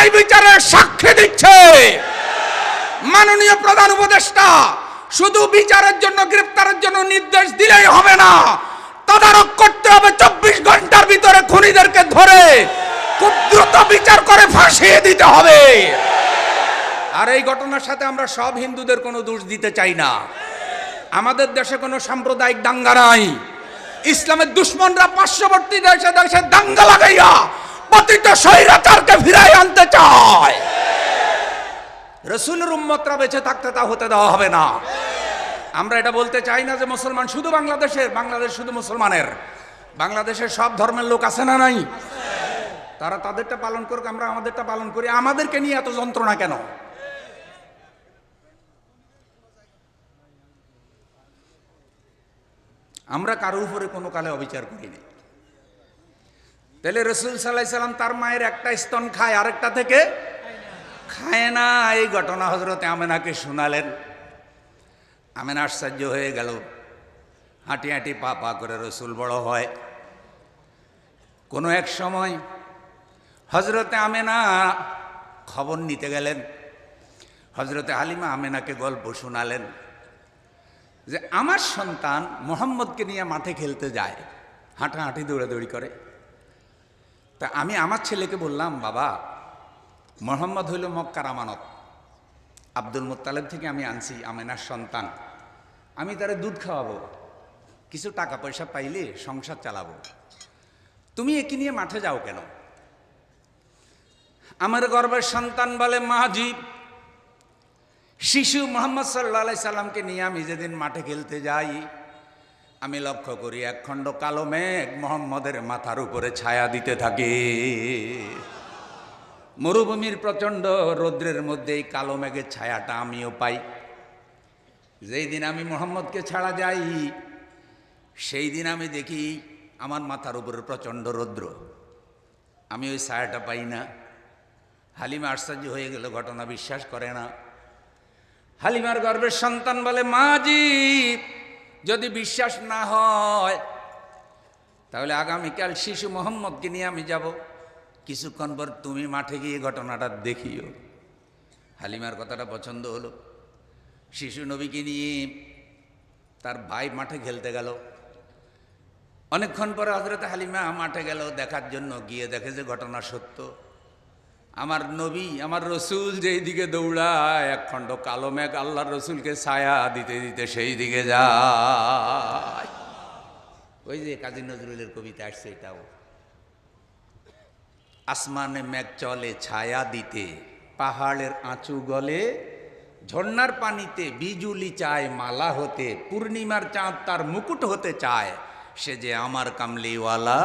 ন্যায় বিচারের সাক্ষী দিচ্ছে। মাননীয় প্রধান উপদেষ্টা, শুধু বিচারের জন্য, গ্রেপ্তারের জন্য নির্দেশ দিলেই হবে না। তদারক করতে হবে চব্বিশ ঘণ্টার ভিতরে খুনিদেরকে ধরে। খুব দ্রুত বিচার করে ফাঁসিয়ে দিতে হবে। আর এই ঘটনার সাথে আমরা সব হিন্দুদের কোনো দোষ দিতে চাই না। আমাদের দেশে কোনো সাম্প্রদায়িক দাঙ্গা নাই। ইসলামের দুশ্মনরা পার্শ্ববর্তী দেশে দেশে দাঙ্গা লাগাইয়া পতিত স্বৈরাচারকে ফিরাই আনতে চায়। রসুলের উম্মতরা বেঁচে থাকতে তা হতে দেওয়া হবে না। আমরা এটা বলতে চাই না যে মুসলমান শুধু বাংলাদেশের, বাংলাদেশ শুধু মুসলমানের। বাংলাদেশের সব ধর্মের লোক আছে না নাই? তারা তাদেরটা পালন করুক, আমরা আমাদেরটা পালন করি। আমাদেরকে নিয়ে এত যন্ত্রণা কেন? আমরা কারও উপরে কোনো কালে অবিচার করিনি। তাহলে রসুল সাল্লাহ সাল্লাম তার মায়ের একটা স্তন খায়, আরেকটা থেকে খায় না। এই ঘটনা হজরতে আমেনাকে শোনালেন। আমেনা আশ্চর্য হয়ে গেল। হাঁটি হাঁটি পা পা করে রসুল বড় হয়। কোনো এক সময় হজরতে আমেনা খবর নিতে গেলেন। হজরতে হালিমা আমেনাকে গল্প শোনালেন যে, আমার সন্তান মোহাম্মদকে নিয়ে মাঠে খেলতে যায়। হাঁটাহাঁটি, দৌড়াদৌড়ি করে। তা আমি আমার ছেলেকে বললাম, বাবা, মোহাম্মদ হইল মক্কার আমানত। আব্দুল মুত্তালেব থেকে আমি আনছি, আমেনার সন্তান। আমি তারে দুধ খাওয়াবো, কিছু টাকা পয়সা পাইলে সংসার চালাবো। তুমি একে নিয়ে মাঠে যাও কেন? আমার গর্বের সন্তান বলে মাহাজিব শিশু মোহাম্মদ সাল্লা সাল্লামকে নিয়ে আমি যেদিন মাঠে খেলতে যাই আমি লক্ষ্য করি একখণ্ড কালো মেঘ মোহাম্মদের মাথার উপরে ছায়া দিতে থাকে। মরুভূমির প্রচণ্ড রৌদ্রের মধ্যে এই কালো মেঘের ছায়াটা আমিও পাই। যেই দিন আমি মোহাম্মদকে ছাড়া যাই, সেই দিন আমি দেখি আমার মাথার উপরে প্রচণ্ড রৌদ্র। আমি ওই ছায়াটা পাই না। হালিমা আশ্চর্য হয়ে গেল, ঘটনা বিশ্বাস করে না। হালিমার গর্বের সন্তান বলে, মা মাজি যদি বিশ্বাস না হয়, তাহলে আগামীকাল শিশু মোহাম্মদকে নিয়ে আমি যাব। কিছুক্ষণ পর তুমি মাঠে গিয়ে ঘটনাটা দেখিও। হালিমার কথাটা পছন্দ হলো। শিশু নবীকে নিয়ে তার ভাই মাঠে খেলতে গেল। অনেকক্ষণ পরে হজরত হালিমা মাঠে গেল দেখার জন্য। গিয়ে দেখে যে ঘটনা সত্য। আমার নবী, আমার রসুল যেই দিকে দৌড়ায়, এক খণ্ড কালো মেঘ আল্লাহর রসুলকে ছায়া দিতে দিতে সেই দিকে যায়। ওই যে কাজী নজরুলের কবিতা আসছে এটাও। আসমানে মেঘ চলে ছায়া দিতে, পাহাড়ের আঁচু গলে, ঝর্ণার পানিতে বিজুলি চায় মালা হতে, পূর্ণিমার চাঁদ তার মুকুট হতে চায়, সে যে আমার কামলিওয়ালা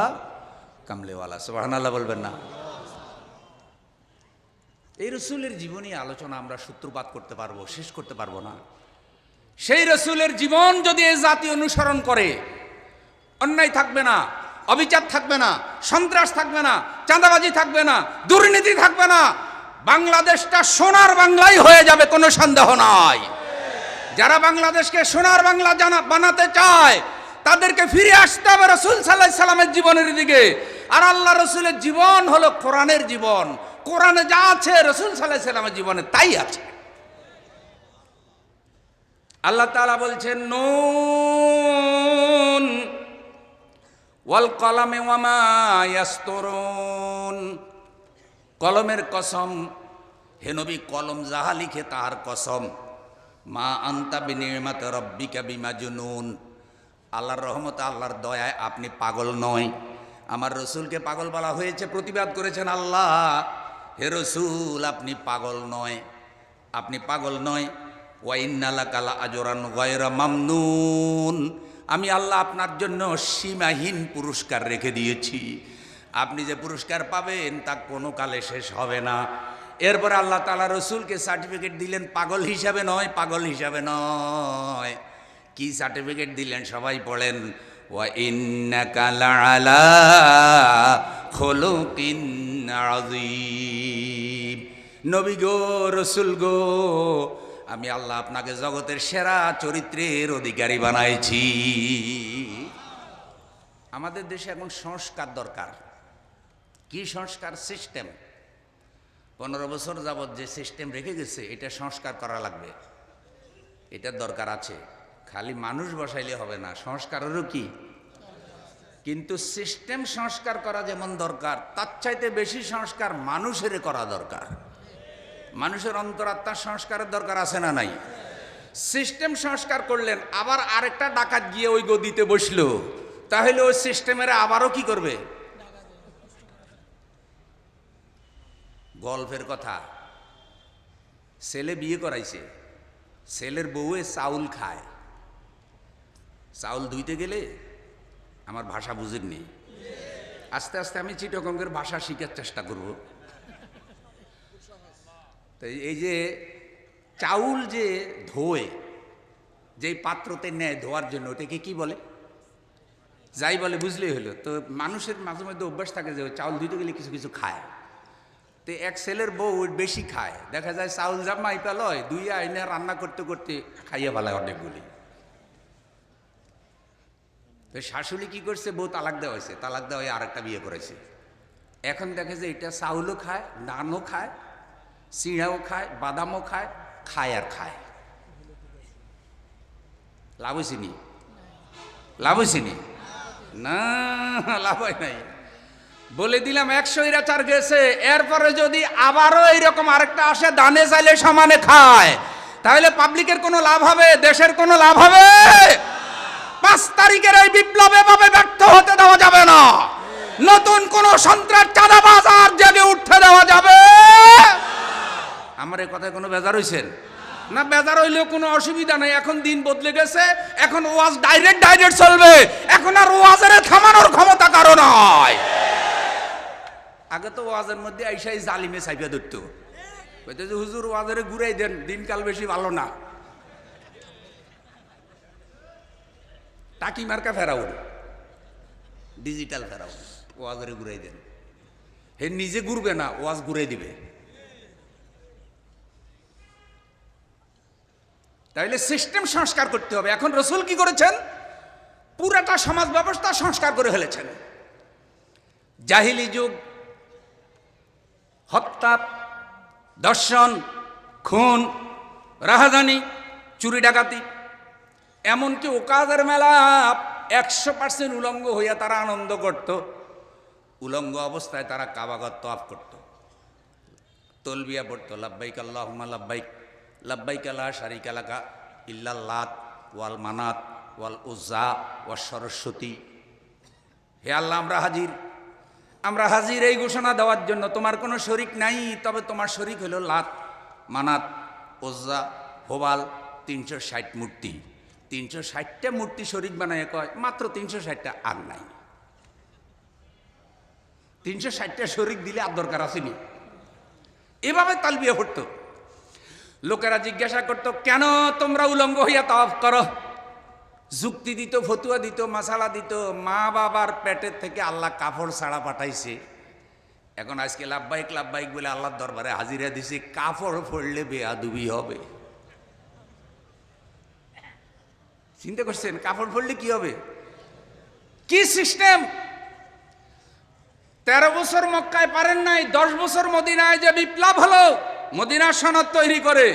কামলিওয়ালা সোহানাল্লাহ বলবেন না। এই রসুলের জীবনী আলোচনা আমরা সূত্রপাত করতে পারব, শেষ করতে পারব না। সেই রসুলের জীবন যদি এই জাতি অনুসরণ করে, অন্যায় থাকবে না, অবিচার থাকবে না, সন্ত্রাস থাকবে না, চাঁদাবাজি থাকবে না, দুর্নীতি থাকবে না, বাংলাদেশটা সোনার বাংলাই হয়ে যাবে কোনো সন্দেহ নাই। যারা বাংলাদেশকে সোনার বাংলা জানা, বানাতে চায়, তাদেরকে ফিরে আসতে হবে রসুল সাল্লাহ সাল্লামের জীবনের দিকে। আর আল্লাহ রসুলের জীবন হলো কোরআনের জীবন। কোরআনে যা আছে রসুল সাল্লাহ সাল্লামের জীবনে তাই আছে। আল্লাহ তালা বলছেন, নুন ওয়াল কলামে ওয়ামা ইয়াস্তরুন। কলমের কসম হেনবি কলম যাহা লিখে তাহার কসম। মা আন্তা বিনির্মাত রব্বিকা বিমা জুনুন আল্লাহর রহমত, আল্লাহর দয়ায় আপনি পাগল নয়। আমার রসুলকে পাগল বলা হয়েছে, প্রতিবাদ করেছেন আল্লাহ। হে রসুল, আপনি পাগল নয়। আপনি পাগল নয়। ওয়াইন্নালা কালা আজরান গয়রা মামনুন। আমি আল্লাহ আপনার জন্য সীমাহীন পুরস্কার রেখে দিয়েছি। আপনি যে পুরস্কার পাবেন, তা কোনো কালে শেষ হবে না। এরপর আল্লাহ তালা রসুলকে সার্টিফিকেট দিলেন, পাগল হিসাবে নয়, পাগল হিসাবে নয়। কি সার্টিফিকেট দিলেন, সবাই পড়েন খুলুকিন আযীম নবী গো, রসুল গো, আমি আল্লাহ আপনাকে জগতের সেরা চরিত্রের অধিকারী বানাইছি। আমাদের দেশে এখন সংস্কার দরকার। কি সংস্কার? সিস্টেম। পনেরো বছর যাবৎ যে সিস্টেম রেখে গেছে, এটা সংস্কার করা লাগবে। এটার দরকার আছে। খালি মানুষ বসাইলে হবে না, সংস্কারেরও কি? কিন্তু সিস্টেম সংস্কার করা যেমন দরকার, তার চাইতে বেশি সংস্কার মানুষের করা দরকার। মানুষের অন্তরাত্মার সংস্কারের দরকার আছে না নাই? সিস্টেম সংস্কার করলেন, আবার আরেকটা ডাকাত গিয়ে ওই গদিতে বসল। তাহলে ওই সিস্টেমের আবারও কি করবে? গল্পের কথা, ছেলে বিয়ে করাইছে, ছেলের বউয়ে চাউল খায়। চাউল ধুইতে গেলে আমার ভাষা বুঝেন নেই। আস্তে আস্তে আমি চিটকঙ্গের ভাষা শিখার চেষ্টা করব। তো এই যে চাউল যে ধোয়, যেই পাত্রতে নেয় ধোয়ার জন্য, ওটাকে কি বলে? যাই বলে, বুঝলেই হলো। তো মানুষের মাঝে মধ্যে অভ্যাস থাকে যে চাউল ধুইতে গেলে কিছু কিছু খায়। তো এক ছেলের বউ বেশি খায়। দেখা যায় চাউল জামাই পেলয় দুই আইনে রান্না করতে করতে খাইয়ে ফেলায় অনেকগুলি। তো শাশুড়ি কি করছে? বউ তালাক দেওয়া হয়েছে। তালাক দেওয়া হয়ে আরেকটা বিয়ে করেছে। এখন দেখে যে এটা চাউলও খায়, নানও খায় সিঁড়াও খায়, বাদামও খায় খায় আর খায়। লাভ হয়েছে নি? লাভ হয়েছে নি? না, লাভ হয় নাই। বলে দিলাম, একশো ইরাচার গেছে। এরপরে যদি আবারও এইরকম আরেকটা আসে, দানে চাইলে সমানে খায়। তাহলে পাবলিকের কোনো লাভ হবে? দেশের কোনো লাভ হবে? তারিখের এই বিপ্লব এভাবে ব্যর্থ হতে দেওয়া যাবে না। নতুন কোন সন্ত্রাস চাঁদাবাজ আর জেগে উঠতে দেওয়া যাবে। আমার এই কথায় কোনো বেজার হয়েছেন না, বেজার হইলেও কোনো অসুবিধা নেই। এখন দিন বদলে গেছে। এখন ওয়াজ ডাইরেক্ট ডাইরেক্ট চলবে। এখন আর ওয়াজের থামানোর ক্ষমতা কারও নয় আগে তো ওয়াজের মধ্যে আইসাই জালিমে সাইফা ধরতো। হুজুর, ওয়াজের ঘুরাই দেন। দিনকাল বেশি ভালো না। টাকি মার্কা ফেরাউন। ডিজিটাল ফেরাউন। ওয়াজের ঘুরাই দেন। হে নিজে ঘুরবে না, ওয়াজ ঘুরাই দিবে। তাইলে সিস্টেম সংস্কার করতে হবে। এখন রসুল কি করেছেন? পুরাটা সমাজ ব্যবস্থা সংস্কার করে ফেলেছেন। জাহিলি যুগ, হত্যা, দর্শন, খুন রাহাজানি চুরি ডাকাতি এমনকি ওকাদের মেলা একশো পার্সেন্ট উলঙ্গ হইয়া তারা আনন্দ করত। উলঙ্গ অবস্থায় তারা কাবাগত তফ করত। তলবিয়া পড়তো, লাব্বাইক আল্লাহুম্মা লাব্বাইক লাব্বাইক আল্লাহ শারিক এলাকা ইল্লাল্লাত ওয়াল মানাত ওয়াল উজ্জা ওয়াল সরস্বতী। হে আল্লাহ, আমরা হাজির। আমরা হাজির এই ঘোষণা দেওয়ার জন্য। তোমার কোনো শরিক নাই, তবে তোমার শরিক হলো লাত, মানাত ওজ্জা হোবাল, তিনশো ষাট মূর্তি। তিনশো ষাটটা মূর্তি শরিক বানায় কয়, মাত্র তিনশো ষাটটা, আর নাই। তিনশো ষাটটা শরিক দিলে আর দরকার আসেনি। এভাবে তালবিয়া পড়তো। লোকেরা জিজ্ঞাসা করতো, কেন তোমরা উলঙ্গ হইয়া তফ করো? যুক্তি দিত, ফতুয়া দিত মশালা দিত, মা বাবার পেটের থেকে আল্লাহ কাপড় ছাড়া পাঠাইছে। এখন আজকে লাভবাহিক লাভবাহিক বলে আল্লাহর দরবারে হাজিরা দিছে কাপড় পড়লে বেয়াদুবি হবে। চিন্তা করছেন, কাপড় পড়লে কি হবে? কি সিস্টেম তেরো বছর মক্কায় পারেন নাই, দশ বছর মদিনায় যে বিপ্লব হলো, মদিনা সনদ তৈরি করে,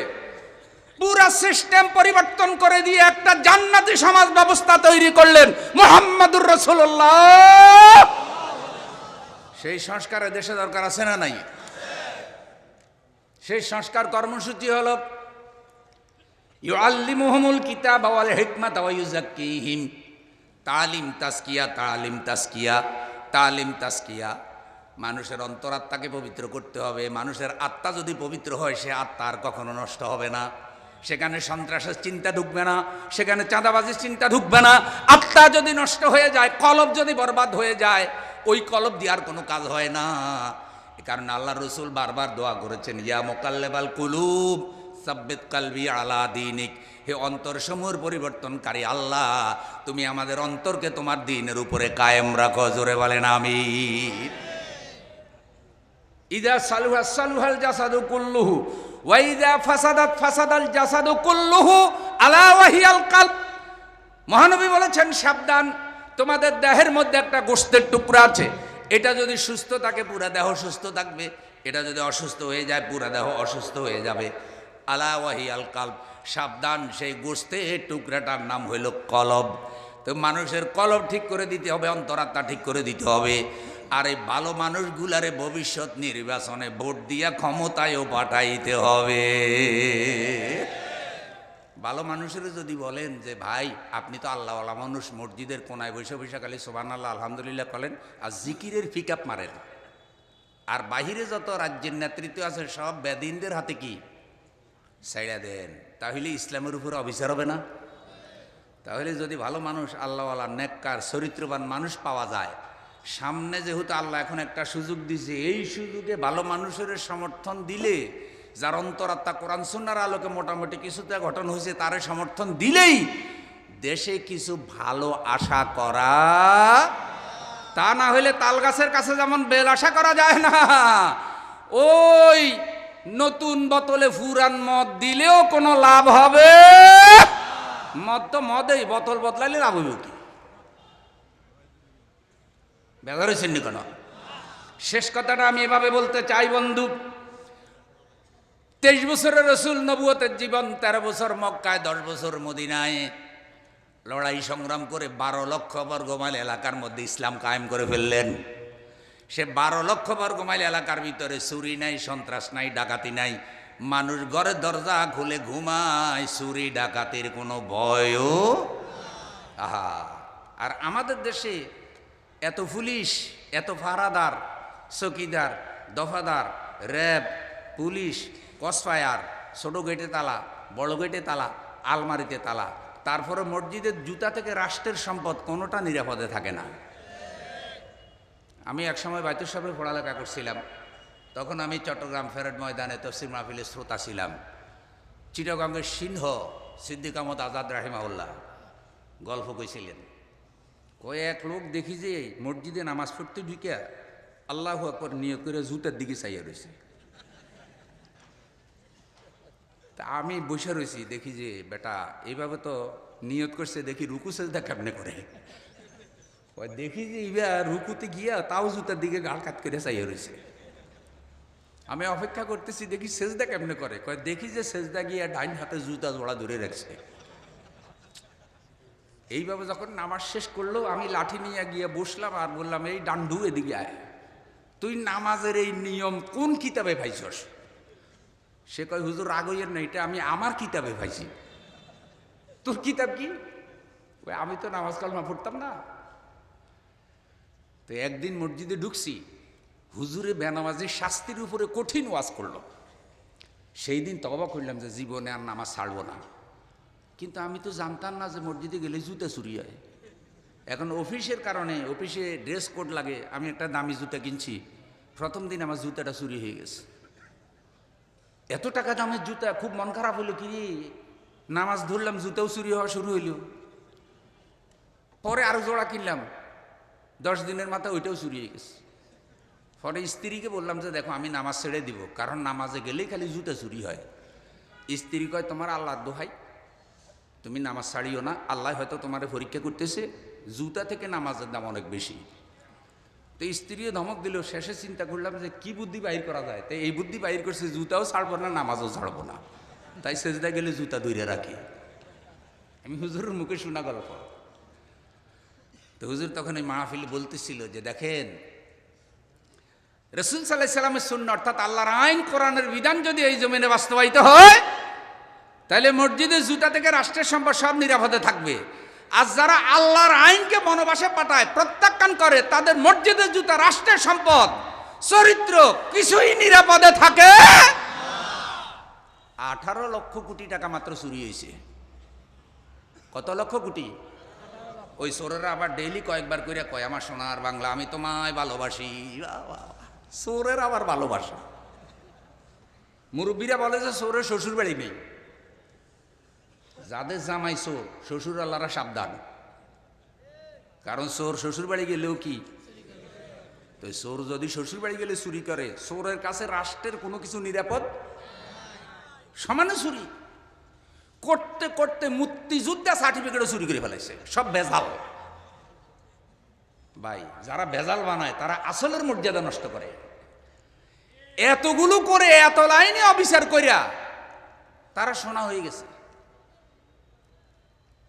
পুরা সিস্টেম পরিবর্তন করে দিয়ে একটা জান্নাতি সমাজ ব্যবস্থা তৈরি করলেন মোহাম্মদুর রসুল্লাহ সেই সংস্কারে দেশে দরকার আছে না নাই? সেই সংস্কার কর্মসূচি হল ইউআল্লিমুহুমুল কিতাব ওয়াল হিকমাত ওয়া ইউযাক্কিহিম। তালিম তাসকিয়া তালিম তাসকিয়া তালিম তাসকিয়া মানুষের অন্তরাত্মাকে পবিত্র করতে হবে। মানুষের আত্মা যদি পবিত্র হয়, সে আত্মা আর কখনো নষ্ট হবে না। সেখানে সন্ত্রাসের চিন্তা ঢুকবে না, সেখানে চাঁদাবাজির চিন্তা ঢুকবে না। আত্মা যদি নষ্ট হয়ে যায়, কলব যদি বরবাদ হয়ে যায়, ওই কলব দিয়ে আর কোনো কাজ হয় না। কারণে আল্লাহ রসুল বারবার দোয়া করেছেন, ইয়া মোকাল্লেবাল কুলুব সাব্বিত কালবি আলা দিনিক। হে অন্তরসমূহের পরিবর্তনকারী আল্লাহ, তুমি আমাদের অন্তরকে তোমার দিনের উপরে কায়েম রাখো, জোরে বলেন আমি ইদা সালুহা সালুহাল জাসাদু কুল্লুহু ওয়াইদা ফাসাদাত ফাসাদাল জাসাদু কুল্লুহু আলা ওয়াহিয়াল কালব। মহানবী বলেছেন, সাবধান, তোমাদের দেহের মধ্যে একটা গোস্তের টুকরা আছে, এটা যদি সুস্থ থাকে, পুরা দেহ সুস্থ থাকবে, এটা যদি অসুস্থ হয়ে যায়, পুরা দেহ অসুস্থ হয়ে যাবে। আলা ওয়াহি আল কাল্ব, সাবধান, সেই গোস্তের টুকরাটার নাম হইল কলব। তো মানুষের কলব ঠিক করে দিতে হবে, অন্তরাত্মা ঠিক করে দিতে হবে। আর এই ভালো মানুষগুলারে ভবিষ্যৎ নির্বাচনে ভোট দিয়া ক্ষমতায়ও পাঠাইতে হবে। ভালো মানুষের যদি বলেন যে, ভাই, আপনি তো আল্লাহওয়ালা মানুষ, মসজিদের কোনায় বৈশা বৈশাখালি সোবান আল্লাহ আলহামদুলিল্লাহ করেন, আর জিকিরের পিক আপ মারেন। আর বাহিরে যত রাজ্যের নেতৃত্ব আছে, সব বেদিনদের হাতে কি? সাইড়া দেন। তাহলে ইসলামের উপর অবিচার হবে না? তাহলে যদি ভালো মানুষ, আল্লাহওয়ালা, নেককার, চরিত্রবান মানুষ পাওয়া যায়, সামনে যেহেতু আল্লাহ এখন একটা সুযোগ দিছে, এই সুযোগে ভালো মানুষের সমর্থন দিলে, যার অন্তরাত্মা কোরআন সুন্নার আলোকে মোটামুটি কিছুটা ঘটন হয়েছে, তারে সমর্থন দিলেই দেশে কিছু ভালো আশা করা তা না হইলে তাল গাছের কাছে যেমন বেল আশা করা যায় না, ওই নতুন বোতলে ফুরান মদ দিলেও কোনো লাভ হবে? মদ তো মদেই, বোতল বদলাইলে লাভ হবে কি? বেজার হয়েছেন কেন? শেষ কথাটা আমি এভাবে বলতে চাই বন্ধু। তেইশ বছরের রসুল নবুয়তের জীবন, তেরো বছর মক্কায়, দশ বছর মদিনায়। লড়াই সংগ্রাম করে বারো লক্ষ বর্গমাইল এলাকার মধ্যে ইসলাম কায়েম করে ফেললেন। সে বারো লক্ষ বর্গমাইল এলাকার ভিতরে চুরি নাই, সন্ত্রাস নাই, ডাকাতি নাই। মানুষ ঘরের দরজা খুলে ঘুমায়, চুরি ডাকাতির কোনো ভয়ও আহা। আর আমাদের দেশে এত পুলিশ, এত ফারাদার চকিদার, দফাদার, র্যাব, পুলিশ কসফায়ার ছোট গেটে তালা, বড় গেটে তালা, আলমারিতে তালা, তারপরে মসজিদের জুতা থেকে রাষ্ট্রের সম্পদ কোনোটা নিরাপদে থাকে না। আমি একসময় বাইতুর সাহেবের পড়ালেখা করছিলাম। তখন আমি চট্টগ্রাম ফেরত ময়দানে তফসির মাহফিলের শ্রোতা ছিলাম। চিটাগাঙ্গের সিংহ সিদ্দিক আহমদ আজাদ রাহিমাউল্লাহ গল্প কইছিলেন। কয়েক লোক দেখি যে মসজিদে নামাজ পড়তে ঢুকে আল্লাহ আকবর নিয়োগ করে জুতার দিকে চাইয়া রয়েছে তা আমি বসে রয়েছি দেখি যে বেটা এইভাবে তো নিয়ত করছে, দেখি রুকু সেজদা কেমনে করে? ওই দেখি যে ইবা রুকুতে গিয়া তাও জুতার দিকে গাল কাত করে চাইয়া রয়েছে আমি অপেক্ষা করতেছি, দেখি সেজদা কেমনে করে? কয়, দেখি যে সেজদা গিয়া ডাইন হাতে জুতা জোড়া ধরে রাখছে। এইভাবে যখন নামাজ শেষ করল, আমি লাঠি নিয়ে গিয়ে বসলাম আর বললাম, এই ডান্ডু এদিকে আয়। তুই নামাজের এই নিয়ম কোন কিতাবে পাইছস? সে কয়, হুজুর, রাগ হইয়ের না, এটা আমি আমার কিতাবে পাইছি। তোর কিতাব কি? আমি তো নামাজ কালমা পড়তাম না। তো একদিন মসজিদে ঢুকছি, হুজুরে বেনামাজির শাস্তির উপরে কঠিন ওয়াজ করল। সেই দিন তবা করলাম যে জীবনে আর নামাজ ছাড়বো না। কিন্তু আমি তো জানতাম না যে মসজিদে গেলে জুতা চুরি হয়। এখন অফিসের কারণে অফিসে ড্রেস কোড লাগে, আমি একটা দামি জুতা কিনছি, প্রথম দিন আমার জুতাটা চুরি হয়ে গেছে। এত টাকা দামের জুতা, খুব মন খারাপ হলো কি? নামাজ ধরলাম, জুতাও চুরি হওয়া শুরু হইল। পরে আরও জোড়া কিনলাম দশ দিনের মাথায় ওইটাও চুরিয়ে গেছে। পরে স্ত্রীকে বললাম যে দেখো, আমি নামাজ ছেড়ে দিব, কারণ নামাজে গেলেই খালি জুতা চুরি হয়। স্ত্রী কয়, তোমার আল্লাহর দোহাই, তুমি নামাজ ছাড়িও না, আল্লাহ হয়তো তোমার পরীক্ষা করতেছে, জুতা থেকে নামাজের দাম অনেক বেশি। তো স্ত্রীও ধমক দিল, শেষে চিন্তা করলাম যে কি বুদ্ধি বাইর করা যায়? তাই এই বুদ্ধি বাহির করছে, জুতাও ছাড়বো না, নামাজও ছাড়বো না। তাই সেজদা গেলে জুতা দূরে রাখি। আমি হুজুরের মুখে শোনা গল্প। তো হুজুর তখন এই মাহফিল বলতেছিল যে দেখেন, রসুল সাল্লাহ সাল্লামের শূন্য অর্থাৎ আল্লাহর আইন, কোরআনের বিধান যদি এই জমিনে বাস্তবায়িত হয়, তাহলে মসজিদে জুতা থেকে রাষ্ট্রের সম্পদ সব নিরাপদে থাকবে। আর যারা আল্লাহর আইনকে বনবাসে পাঠায়, প্রত্যাখ্যান করে, তাদের মসজিদের জুতা রাষ্ট্রের সম্পদ, চরিত্র কিছুই নিরাপদে থাকে আঠারো লক্ষ কোটি টাকা মাত্র চুরি হয়েছে। কত লক্ষ কোটি? ওই সোরেরা আবার ডেইলি কয়েকবার করে কয়, আমার সোনার বাংলা আমি তোমায় ভালোবাসি। সোরের আবার ভালোবাসা। মুরব্বীরা বলে যে সোরের শ্বশুর বাড়ি নেই। যাদের জামাই সোর, শ্বশুর আল্লাহরা সাবধান। কারণ সোর শ্বশুর বাড়ি গেলেও কি? তো সোর যদি শ্বশুর বাড়ি গেলে চুরি করে, সোরের কাছে রাষ্ট্রের কোনো কিছু নিরাপদ? সমানে চুরি। করতে করতে মুক্তিযোদ্ধা সার্টিফিকেটও চুরি করে ফেলাইছে। সব ভেজাল। ভাই, যারা ভেজাল বানায়, তারা আসলের মর্যাদা নষ্ট করে। এতগুলো করে, এত লাইনে অফিসার কইরা, তারা শোনা হয়ে গেছে।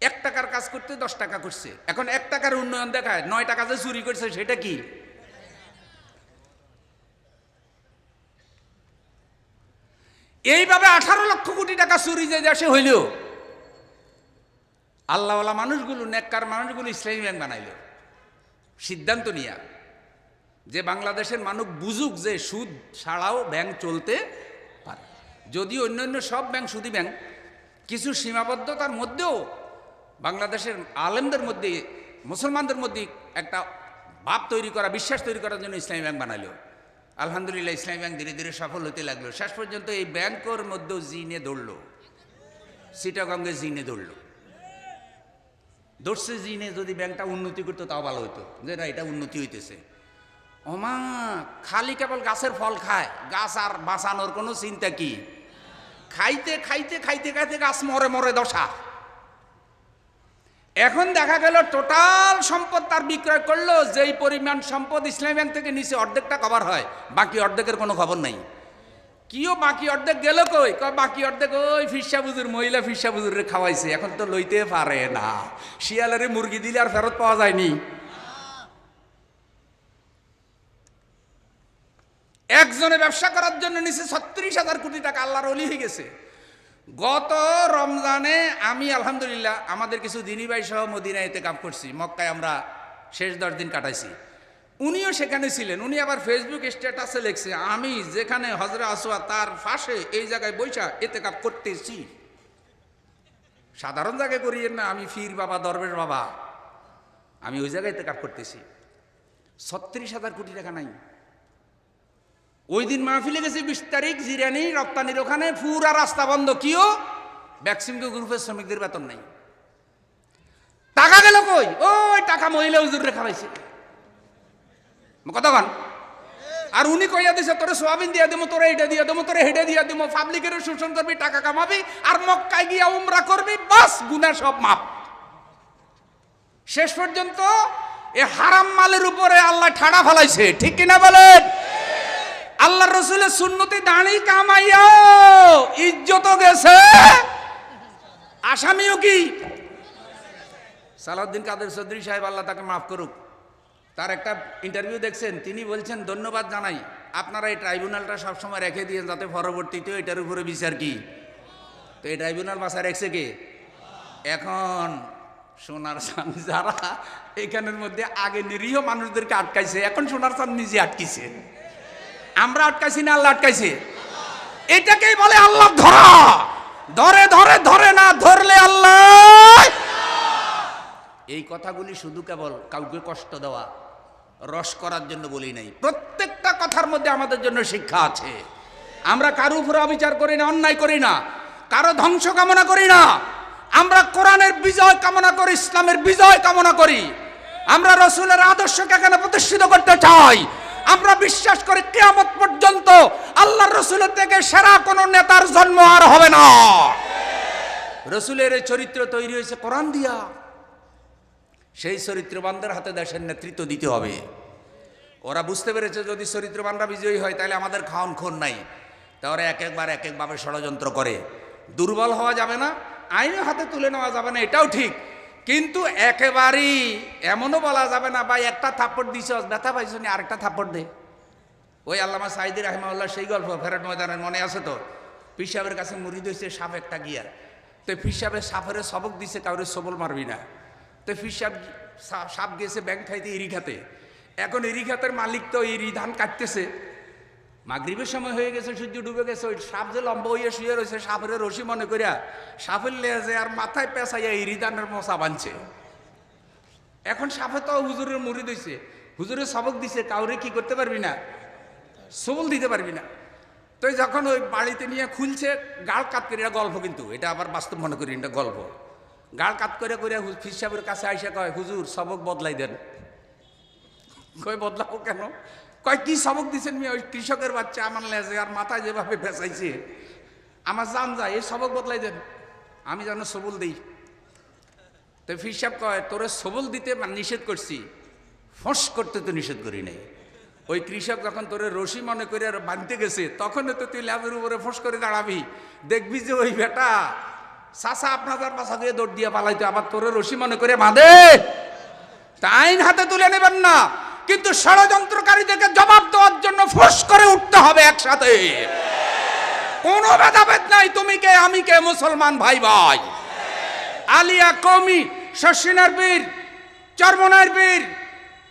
এক টাকার কাজ করতে দশ টাকা করছে। এখন এক টাকার উন্নয়ন দেখায়, নয় টাকা যে চুরি করছে, সেটা কি? এইভাবে আঠারো লক্ষ কোটি টাকা চুরি যে দেশে হইল আল্লাহওয়ালা মানুষগুলো, নেককার মানুষগুলো ইসলামী ব্যাংক বানাইল। সিদ্ধান্ত নিয়া যে বাংলাদেশের মানুষ বুঝুক যে সুদ ছাড়াও ব্যাংক চলতে পারে। যদি অন্যান্য সব ব্যাংক সুদি ব্যাংক, কিছু সীমাবদ্ধতার মধ্যেও বাংলাদেশের আলেমদের মধ্যে, মুসলমানদের মধ্যে একটা ভাব তৈরি করা, বিশ্বাস তৈরি করার জন্য ইসলামী ব্যাংক বানালো আলহামদুলিল্লাহ, ইসলামী ব্যাংক ধীরে ধীরে সফল হতে লাগল। শেষ পর্যন্ত এই ব্যাংকর মধ্যেও জিনে দৌড়লো সিটাগঙ্গে জিনে দৌড়লো দর্শে জিনে, যদি ব্যাংকটা উন্নতি করতো তাও ভালো হতো। যে না, এটা উন্নতি হইতেছে। ওমা, খালি কেবল গাছের ফল খায়। গাছ আর বাঁচানোর কোনো চিন্তা কি? খাইতে খাইতে খাইতে খাইতে গাছ মরে মরে দশা। এখন দেখা গেল টোটাল সম্পদ তার বিক্রয় করল, যেই পরিমাণ সম্পদ ইসলামী ব্যাংক থেকে নিচে অর্ধেকটা কভার হয়, বাকি অর্ধেকের কোনো খবর নাই। কিও বাকি অর্ধেক গেল কই? কয়, বাকি অর্ধেক ওই ফিসা বুজুর, মহিলা ফিসা বুজুরে খাওয়াইছে, এখন তো লইতে পারে না। শিয়ালের মুরগি দিলে আর ফেরত পাওয়া যায়নি। একজনে ব্যবসা করার জন্য নিচে ছত্রিশ হাজার কোটি টাকা আল্লাহর অলি হয়ে গেছে। গত রমজানে আমি আলহামদুলিল্লাহ আমাদের কিছু দিনী ভাই সহ মদিনায় এতে কাপ করছি, মক্কায় আমরা শেষ দশ দিন কাটাইছি। উনিও সেখানে ছিলেন, উনি আবার ফেসবুক স্ট্যাটাসে লিখছে, আমি যেখানে হজরা আসোয়া তার পাশে এই জায়গায় বৈশা এতে কাপ করতেছি। সাধারণ জায়গায় করিয়েন না, আমি ফির বাবা, দরবেশ বাবা। আমি ওই জায়গায় এতে কাপ করতেছি। ছত্রিশ হাজার কোটি টাকা নাই। ওই দিন মাহফিলে গেছে, বিশ তারিখ জিরানি রপ্তানির ওখানে, পুরা রাস্তা বন্ধ। কিও? ভ্যাকসিনকে গ্রুপের শ্রমিকদের বেতন নাই? টাকা গেল কই? ওই টাকা মহিলা হুজুর রেখা পাইছে। কতক্ষণ আর উনি কইয়া দিছে, তোরে সোয়াবিন দিয়া দেবো তোরে এটা দিয়া দেবো তোরে হেডে দিয়া দেবো পাবলিকের শোষণ করবি, টাকা কামাবি, আর মক্কায় গিয়া উমরা করবি, বাস গুনা সব মাপ শেষ পর্যন্ত এ হারাম মালের উপরে আল্লাহ ঠাড়া ফেলাইছে, ঠিক কিনা বলেন? আল্লাহ রসুলের সুন্নতি দাঁড়ি কামাইয়া, ইজ্জত গেছে। আসামিও কি? সালাউদ্দিন কাদের চৌধুরী সাহেব, আল্লাহ তাকে মাফ করুক। তার একটা ইন্টারভিউ দেখছেন, তিনি বলছেন, ধন্যবাদ জানাই। আপনারা এই ট্রাইব্যুনালটা সবসময় রেখে দিয়ে যাতে পরবর্তীতে এটার উপরে বিচার কি? তো এই ট্রাইব্যুনাল বাসা রেখছে কে? এখন সোনার চান যারা এখানের মধ্যে আগে নিরীহ মানুষদেরকে আটকাইছে, এখন সোনার চান নিজে আটকিছে। আমরা আটকাইছি না আল্লাহ আটকাইছি। এটাকেই বলে আল্লাহ ধরা। ধরে ধরে ধরে না, ধরলে আল্লাহ। এই কথাগুলি শুধু কেবল কাউকে কষ্ট দেওয়া, রস করার জন্য বলি নাই। প্রত্যেকটা কথার মধ্যে আমাদের জন্য শিক্ষা আছে। আমরা কারও উপরে অবিচার করি না, অন্যায় করি না। কারও ধ্বংস কামনা করি না। আমরা কোরআনের বিজয় কামনা করি, ইসলামের বিজয় কামনা করি। আমরা রসুলের আদর্শকে এখানে প্রতিষ্ঠিত করতে চাই। আমরা বিশ্বাস করি কেয়ামত পর্যন্ত আল্লাহ রসুলের থেকে সেরা কোন নেতার জন্ম আর হবে না। রসুলের এই চরিত্র তৈরি হয়েছে কোরআন দিয়া। সেই চরিত্রবানদের হাতে দেশের নেতৃত্ব দিতে হবে। ওরা বুঝতে পেরেছে যদি চরিত্রবানরা বিজয়ী হয়, তাহলে আমাদের খাওন খুন নাই। তা ওরা এক একবার এক একভাবে ষড়যন্ত্র করে। দুর্বল হওয়া যাবে না আইনে হাতে তুলে নেওয়া যাবে না, এটাও ঠিক। কিন্তু একেবারেই এমনও বলা যাবে না, ভাই, একটা থাপ্পড় দিছ, ব্যথা পাইছ নি, আরেকটা থাপ্পড় দে। ওই আল্লামা সাইদি রাহমাউল্লাহ সেই গল্প ফেরত ময়দানের মনে আছে তো? পিসাবের কাছে মুড়ি দিয়েছে সাপ একটা গিয়ার। তো পিসাবে সাপের সবক দিছে, কাউরে সবল মারবি না। তো ফিসাব সাপ গেছে ব্যাংক খাইতে ইরি খাতে এখন ইরি খাতের মালিক তো ইরি ধান কাটতেছে। মাগরিবের সময় হয়ে গেছে, সূর্য ডুবে গেছে, ওই সাপ যে লম্বা হইয়া শুয়ে রয়েছে, সাপের রশি মনে করিয়া সাপের লেজে আর মাথায় পেঁচাইয়া ইরি ধানের মশা বানছে। এখন সাপে তো হুজুরের মুড়ি দিছে, হুজুরের সবক দিছে, কাউরে কি করতে পারবি না? সবল দিতে পারবি না। তো যখন ওই বাড়িতে নিয়ে খুলছে, গাল কাত করে গল্প কিন্তু, এটা আবার বাস্তব মনে করি, এটা গল্প। গাল কাত করে করে ফির সাহেবের কাছে আইসা কয়, হুজুর, সবক বদলাই দেন। কয় বদলাবো কেন? কয়, কি সবক দিচ্ছেন ওই কৃষকের বাচ্চা আমার লেজে আর মাথায় যেভাবে ভেসাইছে আমার জান যায়, এই সবক বদলাই দেন, আমি যেন সবল দিই। তো ফির সাহেব কয়, তোরে সবল দিতে নিষেধ করছি। ফস করতে তো নিষেধ করি নাই। ওই কৃষক যখন তোরে রশি মনে করে আর বাঁধতে গেছে তখন তো তুই ল্যাবের উপরে ফোঁস করে দাঁড়াবি। দেখবি যে ওই বেটা চাষা আপনাদের বাসা দিয়ে দৌড় দিয়ে পালাইতো, আবার তোরে রশি মনে করে বাঁধে। তা আইন হাতে তুলে নেবেন না। কিন্তু ষড়যন্ত্রকারীদেরকে জবাব দেওয়ার জন্য ফোঁস করে উঠতে হবে একসাথে। কোনো ভেদাভেদ নাই, তুমি কে, আমি কে, মুসলমান ভাই ভাই। আলিয়া কমি শশিনার বীর চর্মনার বীর,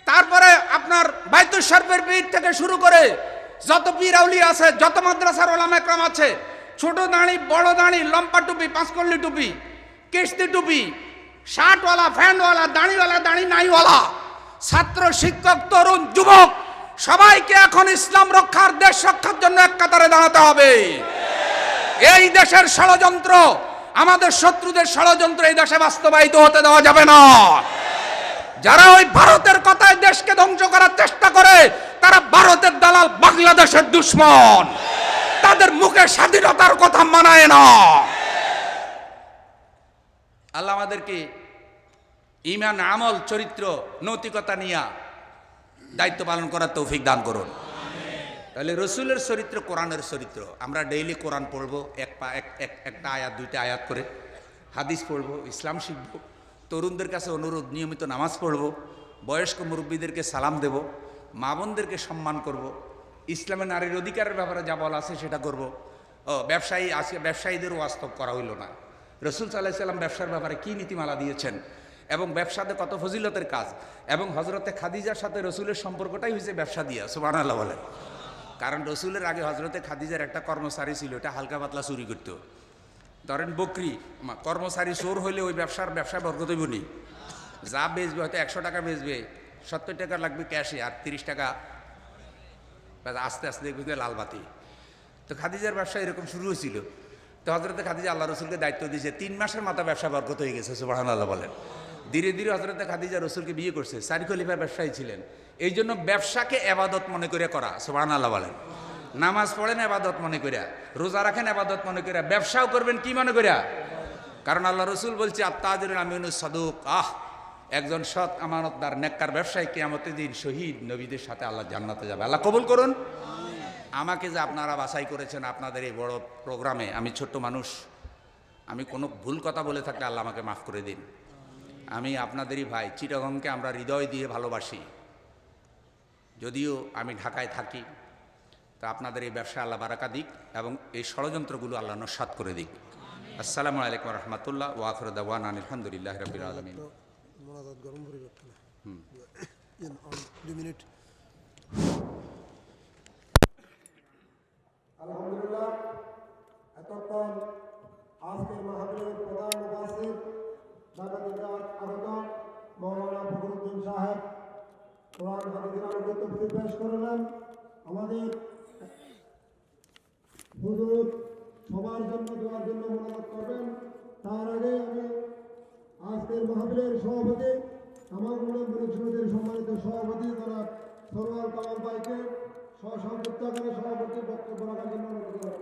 তারপরে আপনার বাইতুল বীর থেকে শুরু করে যত পীর আউলি আছে, যত মাদ্রাসার ওলামা একরাম আছে, ছোট দাঁড়ি, বড় দাঁড়ি, লম্বা টুপি, পাঁচকল্লি টুপি, কিস্তি টুপি, শার্টওয়ালা, ফ্যানওয়ালা, দাঁড়িওয়ালা, দাঁড়ি নাইওয়ালা ছাত্র, শিক্ষক, তরুণ, যুবক, সবাইকে এখন ইসলাম রক্ষার দেশ রক্ষার জন্য এক কাতারে দাঁড়াতে হবে। এই দেশের ষড়যন্ত্র, আমাদের শত্রুদের ষড়যন্ত্র এই দেশে বাস্তবায়িত হতে দেওয়া যাবে না। যারা ওই ভারতের কথায় দেশকে ধ্বংস করার চেষ্টা করে, তারা ভারতের দালাল বাংলাদেশের দুশ্মন। তাদের মুখে স্বাধীনতার কথা মানায় না। আল্লাহ আমাদেরকে ইমান, আমল, চরিত্র, নৈতিকতা নিয়ে দায়িত্ব পালন করার তৌফিক দান করুন তাহলে রসুলের চরিত্র, কোরআনের চরিত্র আমরা ডেইলি কোরআন পড়ব, এক পা, এক এক, একটা আয়াত, দুইটা আয়াত করে হাদিস পড়ব, ইসলাম শিখব, তরুণদের কাছে অনুরোধ, নিয়মিত নামাজ পড়ব, বয়স্ক মুরব্বীদেরকে সালাম দেব, মা বোনদেরকে সম্মান করব। ইসলামে নারীর অধিকারের ব্যাপারে যা বলা আছে সেটা করব। ও, ব্যবসায়ী, আজকে ব্যবসায়ীদেরও বাস্তব করা হইল না রসুল সাল্লাহ সাল্লাম ব্যবসার ব্যাপারে কী নীতিমালা দিয়েছেন এবং ব্যবসাতে কত ফজিলতের কাজ। এবং হজরতে খাদিজার সাথে রসুলের সম্পর্কটাই হয়েছে ব্যবসা দিয়া সুবাহ আল্লাহ বলেন। কারণ রসুলের আগে হজরতে খাদিজার একটা কর্মচারী ছিল, এটা হালকা পাতলা চুরি করত। ধরেন বকরি কর্মচারী চোর হইলে ওই ব্যবসার ব্যবসায় বরকত হইব নি। যা বেচবে হয়তো একশো টাকা বেচবে, সত্তর টাকা লাগবে ক্যাশে আর তিরিশ টাকা আস্তে আস্তে দেখবে যে লাল বাতি। তো খাদিজার ব্যবসা এরকম শুরু হয়েছিল। তো হজরতে খাদিজা আল্লাহ রসুলকে দায়িত্ব দিয়েছে, তিন মাসের মাথা ব্যবসা বরকত হয়ে গেছে সুবাহান আল্লাহ বলেন। ধীরে ধীরে হজরতে খাদিজা রসুলকে বিয়ে করছে সারি খলিফা ব্যবসায়ী ছিলেন। এই জন্য ব্যবসাকে এবাদত মনে করে করা সুবাহান আল্লাহ বলেন। নামাজ পড়েন, এবাদত মনে করিয়া। রোজা রাখেন, এবাদত মনে করিয়া। ব্যবসাও করবেন, কি মনে করিয়া? কারণ আল্লাহ রসুল বলছে আত্মাজুর আমিনুস সাদুক। আহ! একজন সৎ আমানতদার, নেককার ব্যবসায়ী কেয়ামতের দিন শহীদ নবীদের সাথে আল্লাহ জান্নাতে যাবে। আল্লাহ কবুল করুন। আমাকে যে আপনারা বাছাই করেছেন আপনাদের এই বড় প্রোগ্রামে, আমি ছোট্ট মানুষ। আমি কোনো ভুল কথা বলে থাকলে আল্লাহ আমাকে মাফ করে দিন। আমি আপনাদেরই ভাই চিটাগংকে আমরা হৃদয় দিয়ে ভালোবাসি। যদিও আমি ঢাকায় থাকি তা আপনাদের এই ব্যবসা আল্লাহ বারাকা দিক এবং এই ষড়যন্ত্রগুলো আল্লাহ নস্বাত করে দিক। আসসালামু আলাইকুম রহমতুল্লাহ ওয়াখর দাওয়ান আলহামদুলিল্লাহ রবিল আলমিন। আলহামদুলিল্লাহ এতক্ষণ আজকের প্রধান সাহেব কোরআন হাদিসের আলোকে তফসিল পেশ করলেন আমাদের হুজুর সবার জন্য দেওয়ার জন্য মনোনয়ন করবেন তার আগে আমি আজকের মাহফিলের সভাপতি, আমার মনে মুরব্বী সম্মানিত সভাপতি তারা সরোয়ার কামাল ভাইকে সভাপতি বক্তব্য রাখার জন্য অনুরোধ।